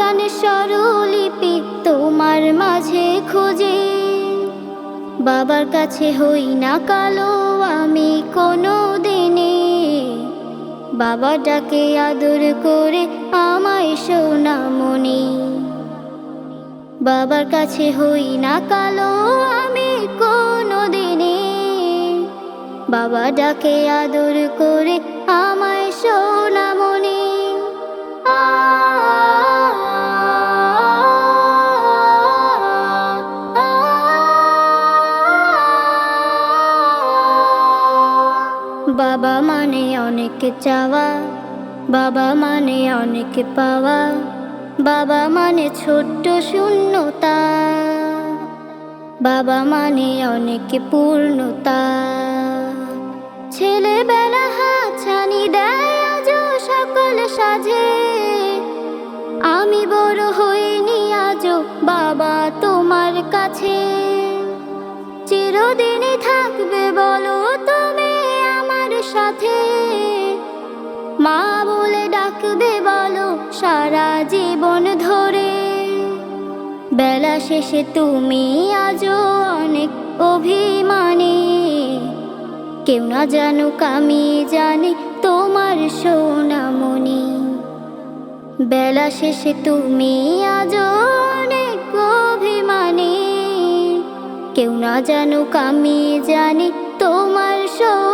গানের স্বরলিপি তোমার মাঝে খুঁজে। বাবার কাছে হই না কালো, আমি কোনো দিনে বাবা ডাকে আদর করে আমায় সোনামণি। বাবার কাছে হই না কালো, আমি কোনো দিনে বাবা ডাকে আদর করে বাবা মানে অনেক চাওয়া, বাবা মানে অনেক পাওয়া, বাবা মানে ছোট্ট শূন্যতা, বাবা মানে অনেক পূর্ণতা। ছেলেবেলা হাছানি দেয় আজ সকল সাজে, আমি বড় হইনি আজও বাবা তোমার কাছে। ডাকবে বলো, সারা জীবন ধরে। বেলা শেষে তুমি আজও অনেক অভিমানী। কেউ না জানুক, আমি জানি তোমার সোনামণি। বেলা শেষে তুমি আজও অনেক অভিমানী। কেউ না জানুক, আমি জানি তোমার সোনামণি